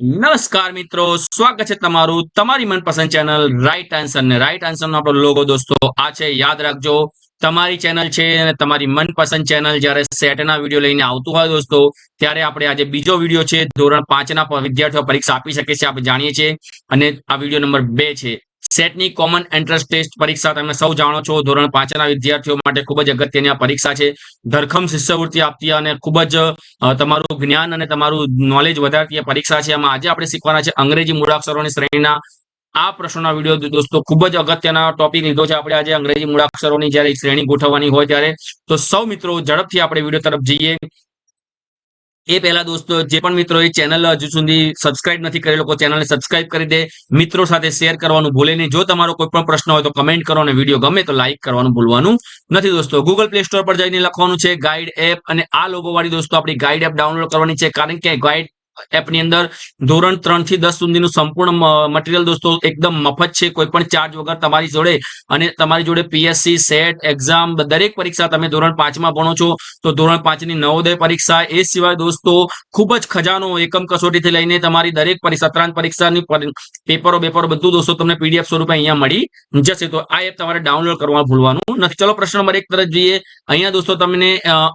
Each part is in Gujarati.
નમસ્કાર મિત્રો, સ્વાગત છે તમારું તમારી મનપસંદ ચેનલ રાઈટ આન્સર ને. રાઈટ આન્સર નો આપણો લોગો દોસ્તો, આ છે, યાદ રાખજો. તમારી ચેનલ છે અને તમારી મનપસંદ ચેનલ જ્યારે સેટના વીડિયો લઈને આવતું હોય દોસ્તો, ત્યારે આપણે આજે બીજો વીડિયો છે, ધોરણ પાંચના વિદ્યાર્થીઓ પરીક્ષા આપી શકે છે, આપણે જાણીએ છીએ. અને આ વીડિયો નંબર બે છે. સેટની કોમન એન્ટ્રન્સ ટેસ્ટ પરીક્ષા તમે સૌ જાણો છો. ધોરણ પાંચના વિદ્યાર્થીઓ માટે ખૂબ જ અગત્યની આ પરીક્ષા છે. ધરખમ શિષ્યવૃત્તિ આપતી અને ખૂબ જ તમારું જ્ઞાન અને તમારું નોલેજ વધારતી પરીક્ષા છે. એમાં આજે આપણે શીખવાના છે અંગ્રેજી મૂળાક્ષરોની શ્રેણીના આ પ્રશ્નોના વીડિયો. દોસ્તો, ખૂબ જ અગત્યના ટોપિક લીધો છે આપણે આજે અંગ્રેજી મૂળાક્ષરોની જ્યારે શ્રેણી ગોઠવવાની હોય ત્યારે. તો સૌ મિત્રો ઝડપથી આપણે વીડિયો તરફ જઈએ. એ પહેલા દોસ્તો, જે પણ મિત્રો એ ચેનલ હજુ સુધી સબસ્ક્રાઇબ નથી કરેલો લોકો ચેનલને સબસ્ક્રાઇબ કરી દે. મિત્રો સાથે શેર કરવાનું ભૂલે નહીં. જો તમારો કોઈ પણ પ્રશ્ન હોય તો કમેન્ટ કરો અને વીડિયો ગમે તો લાઈક કરવાનું ભૂલવાનું નથી દોસ્તો. ગૂગલ પ્લે સ્ટોર પર જઈને લખવાનું છે ગાઈડ એપ અને આ લોગો વાળી દોસ્તો, આપણી ગાઈડ એપ ડાઉનલોડ કરવાની છે. કારણ કે ગાઈડ એપની અંદર ધોરણ ત્રણથી દસ સુધીનું સંપૂર્ણ મટીરિયલ દોસ્તો, એકદમ મફત છે કોઈ પણ ચાર્જ વગર તમારી જોડે. અને તમારી જોડે પીએસસી સેટ એક્ઝામ દરેક પરીક્ષા તમે ધોરણ પાંચમાં ભણો છો, તો ધોરણ પાંચની નવોદય પરીક્ષા, એ સિવાય દોસ્તો, ખૂબ જ ખજાનો એકમ કસોટીથી લઈને તમારી દરેક સત્રાંત પરીક્ષાની પેપરો બેપરો બધું દોસ્તો તમને પીડીએફ સ્વરૂપે અહીંયા મળી જશે. તો આ એપ તમારે ડાઉનલોડ કરવા ભૂલવાનું નથી. ચલો પ્રશ્ન નંબર એક તરફ જોઈએ. અહીંયા દોસ્તો તમને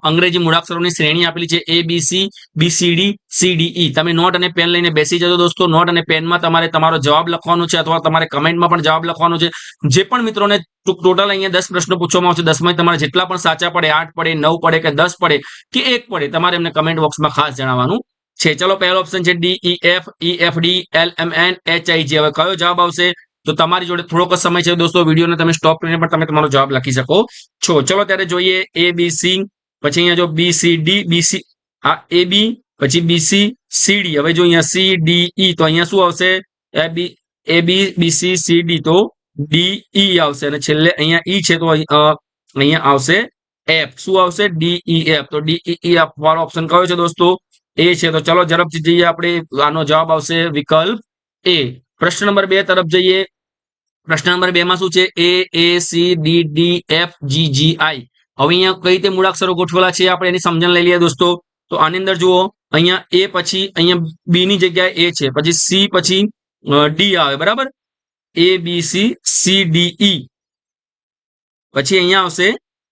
અંગ્રેજી મૂળાક્ષરોની શ્રેણી આપેલી છે A B C B C D B C D C D E તમે નોટ અને પેન લઈને બેસી જજો દોસ્તો. નોટ અને પેનમાં તમારે તમારો જવાબ લખવાનો છે અથવા તમારે કમેન્ટમાં પણ જવાબ લખવાનો છે. જે પણ મિત્રોને ટોટલ અહીંયા દસ પ્રશ્નો પૂછવામાં આવશે, દસમાં તમારે જેટલા પણ સાચા પડે, આઠ પડે, નવ પડે કે દસ પડે કે એક પડે, તમારે એમને કમેન્ટ બોક્સમાં ખાસ જણાવવાનું છે. ચલો, પહેલો ઓપ્શન છે D E F E F D L M N H I G હવે કયો જવાબ આવશે? તો તમારી જોડે થોડોક સમય છે દોસ્તો. વિડીયોને તમે સ્ટોપ કરીને પણ તમે તમારો જવાબ લખી શકો છો. ચલો, ત્યારે જોઈએ એ બી સી પછી અહીંયા જો B C D B C આ એ બી પછી બી સી સી હવે જો અહીંયા સી ડી ઈ તો અહીંયા શું આવશે? A B A B B C C D તો ડી ઈ આવશે. અને છેલ્લે અહીંયા ઈ છે તો અહીં, અહીંયા આવશે એફ શું આવશે? ડી એફ તો ડી ઈ વાળો ઓપ્શન કયો છે દોસ્તો? એ છે. તો ચલો ઝડપથી જઈએ આપણે. આનો જવાબ આવશે વિકલ્પ એ પ્રશ્ન નંબર બે તરફ જઈએ. પ્રશ્ન નંબર બે માં શું છે? A A C D D F G G I હવે અહીંયા કઈ રીતે મૂળાક્ષરો ગોઠવેલા છે? આપણે એની સમજણ લઈ લઈએ દોસ્તો. તો આની અંદર જુઓ. અહીંયા એ પછી અહીંયા બી ની જગ્યાએ એ છે. પછી સી પછી ડી આવે. બરાબર? A B C C D E પછી અહીંયા આવશે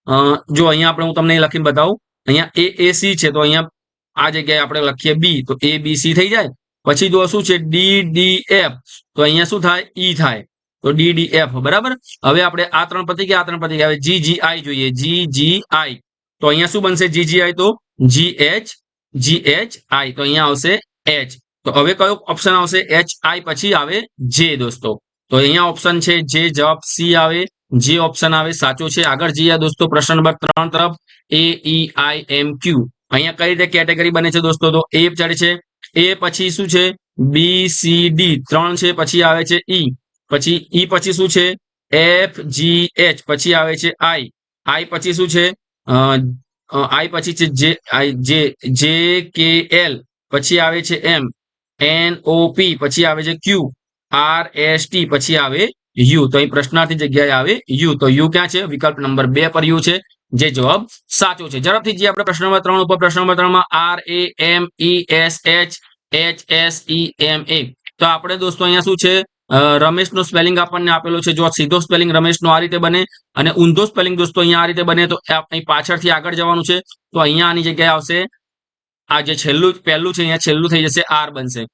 અ, જો અહીંયા આપણે હું તમને અહીં લખીને બતાવું. અહીંયા એ એ સી છે તો અહીંયા આ જગ્યાએ આપણે લખીએ બી તો એ બી સી થઈ જાય. પછી જો શું છે? ડી ડી એફ તો અહીંયા શું થાય? ઈ થાય. તો ડી ડી એફ બરાબર? હવે આપણે આ ત્રણ પતિ કે આ ત્રણ પતિ હવે જી જી આઈ જોઈએ. જી જી આઈ તો અહીંયા શું બનશે? જી જી આઈ તો જી એચ જી એચ આઈ તો અહીંયા આવશે એચ તો હવે કયો ઓપ્શન આવશે? એચ આઈ પછી આવે જે દોસ્તો. તો અહીંયા ઓપ્શન છે જે જવાબ સી આવે. જે ઓપ્શન આવે, સાચો છે. આગળ જઈએ દોસ્તો પ્રશ્ન નંબર ત્રણ તરફ. એ ઈ આઈ એમ ક્યુ અહીંયા કઈ રીતે કેટેગરી બને છે દોસ્તો? તો એ ચડે છે. એ પછી શું છે? બી સી ડી ત્રણ છે, પછી આવે છે ઈ પછી ઈ પછી શું છે? એફ જી એચ પછી આવે છે આઈ આઈ પછી શું છે? આઈ પછી છે જે, આઈ, જે જે, કે, એલ પછી આવે છે એમ. એન, ઓ, પી પછી આવે છે ક્યુ. આર, એસ, ટી પછી આવે યુ. તો અહીં પ્રશ્નાર્થી જગ્યાએ આવે યુ. તો યુ ક્યાં છે? વિકલ્પ નંબર બે પર યુ છે. જે જવાબ સાચો છે. ઝડપથી જે આપણે પ્રશ્ન નંબર ત્રણ ઉપર, પ્રશ્ન નંબર ત્રણમાં R, A, M, E, S, H H, S, E, M, A. તો આપણે દોસ્તો અહીંયા શું છે? રમેશનો સ્પેલિંગ આપણને આપેલો છે. જો સીધો સ્પેલિંગ રમેશનો આ રીતે બને અને ઊંધો સ્પેલિંગ દોસ્તો અહીંયા આ રીતે બને, તો પાછળથી આગળ જવાનું છે. તો અહીંયા આની જગ્યાએ આવશે. આ જે છેલ્લું, પહેલું છે, અહીંયા છેલ્લું થઈ જશે, આર બનશે.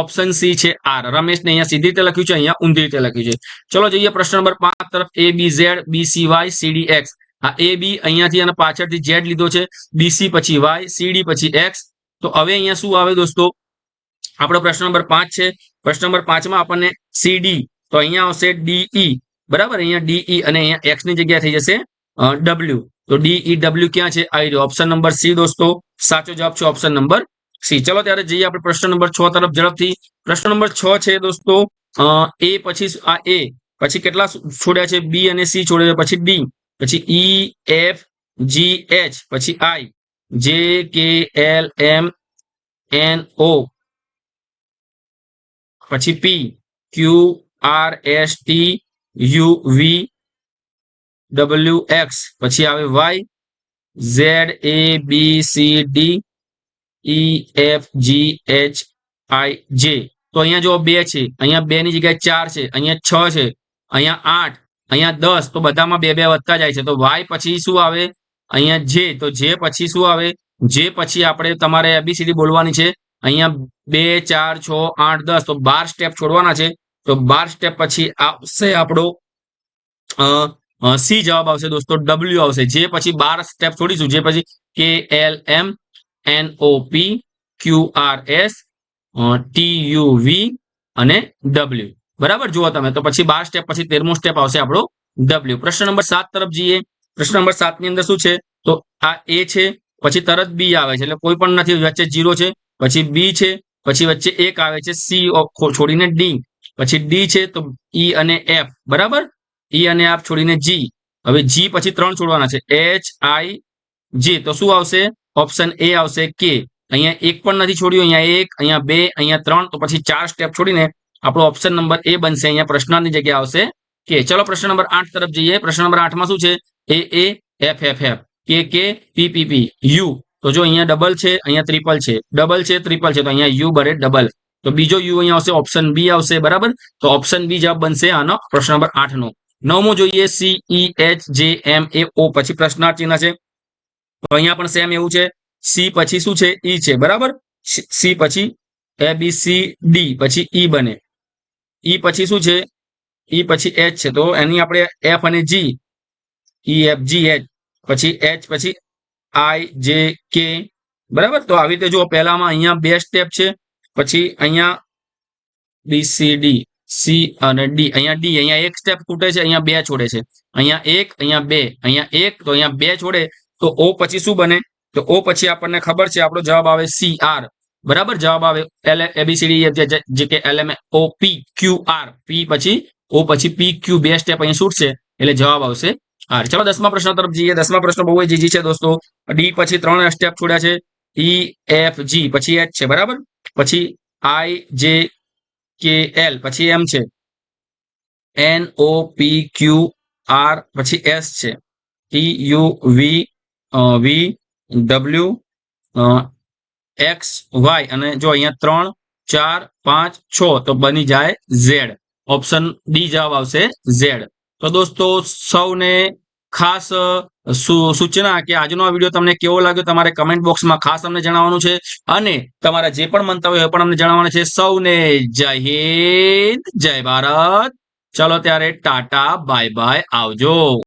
ઓપ્શન સી છે આર. રમેશને અહીંયા સીધી રીતે લખ્યું છે, અહીંયા ઊંધી રીતે લખ્યું છે. ચલો જઈએ પ્રશ્ન નંબર પાંચ તરફ. A B Z B C Y C D X આ એ બી અહીંયાથી અને પાછળથી ઝેડ લીધો છે. બીસી પછી વાય સીડી પછી એક્સ તો હવે અહીંયા શું આવે દોસ્તો? આપણો પ્રશ્ન નંબર પાંચ છે. પ્રશ્ન નંબર પાંચમાં આપણને સીડી તો અહીંયા આવશે ડીઈ બરાબર? અહીંયા ડીઈ અને અહીંયા એક્સની જગ્યાએ થઈ જશે ડબલ્યુ તો ડીઈ ડબલ્યુ ક્યાં છે? આવી રહ્યો. ઓપ્શન નંબર સી દોસ્તો, સાચો જવાબ છે ઓપ્શન નંબર સી ચલો ત્યારે જઈએ આપણે પ્રશ્ન નંબર છ તરફ ઝડપથી. પ્રશ્ન નંબર છ છે દોસ્તો એ પછી શું- આ એ પછી કેટલા છોડ્યા છે? બી અને સી છોડ્યા છે. પછી ડી પછી ઈ એફ જી એચ પછી આઈ જે K L M N O પછી P Q R S T U V W X પછી આવે Y Z A B C D E F G H I J તો અહીંયા જો બે છે. અહીંયા બે ની જગ્યાએ ચાર છે. અહીંયા છ છે. અહીંયા આઠ. અહીંયા દસ. તો બધામાં બે બે વધતા જાય છે. તો વાય પછી શું આવે? અહીંયા જે તો જે પછી શું આવે? જે પછી આપણે તમારે એબીસીડી બોલવાની છે. અહીંયા બે, ચાર, છ, આઠ, દસ, તો બાર સ્ટેપ છોડવાના છે. તો બાર સ્ટેપ પછી આવશે આપણો સી જવાબ આવશે દોસ્તો ડબલ્યુ આવશે. જે પછી બાર સ્ટેપ છોડીશું, જે પછી K L M N O P Q R S T U V અને ડબલ્યુ બરાબર? જુઓ તમે, તો પછી બાર સ્ટેપ પછી તેરમો સ્ટેપ આવશે આપણો ડબલ્યુ પ્રશ્ન નંબર સાત તરફ જઈએ. પ્રશ્ન નંબર સાતની અંદર શું છે? તો આ એ છે, પછી તરત બી આવે છે. એટલે કોઈ પણ નથી, વચ્ચે જીરો છે. પછી બી છે, પછી વચ્ચે એક આવે છે સી છોડીને ડી. પછી ડી છે તો ઈ અને એફ. બરાબર? ઈ અને એફ છોડીને જી. હવે જી પછી ત્રણ છોડવાના છે. H, I, G. તો શું આવશે? ઓપ્શન એ આવશે કે અહીંયા એક પણ નથી છોડ્યું, અહીંયા એક, અહીંયા બે, અહીંયા ત્રણ. તો પછી ચાર સ્ટેપ છોડીને આપણો ઓપ્શન નંબર એ બનશે. અહીંયા પ્રશ્નની જગ્યા આવશે કે. ચલો પ્રશ્ન નંબર આઠ તરફ જઈએ. પ્રશ્ન નંબર આઠમાં શું છે? A A, F F F. K K, P P P. You. તો જો અહીંયા ડબલ છે, અહીંયા ત્રિપલ છે. ડબલ છે ત્રિપલ છે, તો અહીંયા યુ બરે ડબલ તો બીજો યુ અહીંયા આવશે ઓપ્શન બી આવશે, બરાબર? તો ઓપ્શન બી જવાબ બનશે આનો પ્રશ્ન નંબર આઠ નો. નવમો જોઈએ સી ઈ એચ જે એમ એ ઓ પછી પ્રશ્નાર્થ ચિહ્ન છે. તો અહીંયા પણ સેમ એવું છે. સી પછી શું છે? ઈ છે, બરાબર? સી પછી એ બી સી ડી પછી ઈ બને. ઈ પછી શું છે? ઈ પછી એચ છે. તો એની આપણે એફ અને G E F G H પછી એચ પછી આઈ, જે, કે. બરાબર? તો આવી રીતે જો પહેલામાં અહીંયા બે સ્ટેપ છે. પછી અહીંયા બી સી અને ડી અહીંયા ડી અહીંયા એક સ્ટેપ ખૂટે છે, અહીંયા બે છોડે છે. અહીંયા એક, અહીંયા બે. અહીંયા એક, તો અહીંયા બે છોડે. તો ઓ પછી શું બને? તો ઓ પછી આપણને ખબર છે, આપણો જવાબ આવે સી આર બરાબર? જવાબ આવે L A B C D J K L M O P Q R P પછી ઓ પછી પી ક્યુ બે સ્ટેપ અહીં છૂટશે. એટલે જવાબ આવશે આર ચલો દસમા પ્રશ્ન તરફ જઈએ. દસમા પ્રશ્ન બહુ જ છે દોસ્તો. ડી પછી ત્રણ સ્ટેપ છોડ્યા છે. ઈ એફ જી પછી એચ છે, બરાબર? પછી આઈ જે કે એલ પછી એમ છે. N O P Q R પછી એસ છે. T U V V W X Y અને જો અહીંયા ત્રણ, ચાર, પાંચ, છ તો બની જાય ઝેડ. ઓપ્શન ડી જવાબ આવશે ઝેડ. તો દોસ્તો, સૌને ખાસ સૂચના કે આજનો આ વીડિયો તમને કેવો લાગ્યો તમારે કમેન્ટ બોક્સમાં ખાસ અમને જણાવવાનું છે અને તમારા જે પણ મંતવ્ય હોય પણ અમને જણાવવાનું છે. સૌને જય હિન્દ, જય ભારત. ચલો ત્યારે ટાટા બાય બાય આવજો.